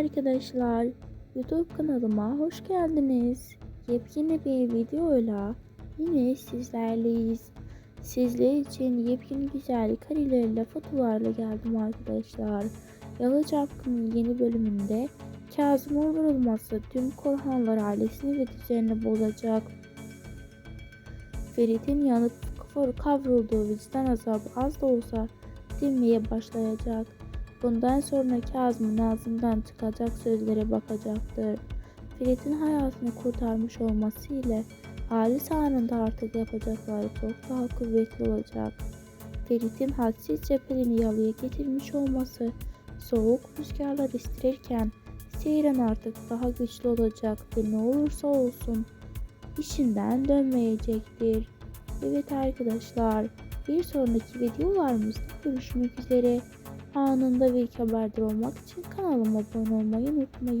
arkadaşlar, YouTube kanalıma hoş geldiniz. Yepyeni bir videoyla yine sizlerleyiz. Sizler için yepyeni güzel karelerle fotolarla geldim arkadaşlar. Yalı Çapkın'ın yeni bölümünde Kazım'ın vurulması tüm Korhanlar ailesini ve düzenini bozacak. Ferit'in yanıp kavrulduğu vicdan azabı az da olsa dinmeye başlayacak. Bundan sonra Kazım'ın ağzından çıkacak sözlere bakacaktır. Ferit'in hayatını kurtarmış olması ile Halis anında artık yapacakları çok daha kuvvetli olacak. Ferit'in hadsizce Pelin'i yalıya getirmiş olması soğuk rüzgarlar estirirken Seyran artık daha güçlü olacak ve ne olursa olsun işinden dönmeyecektir. Evet arkadaşlar bir sonraki videolarımızda görüşmek üzere. Anında ilk haberdar olmak için kanalıma abone olmayı unutmayın.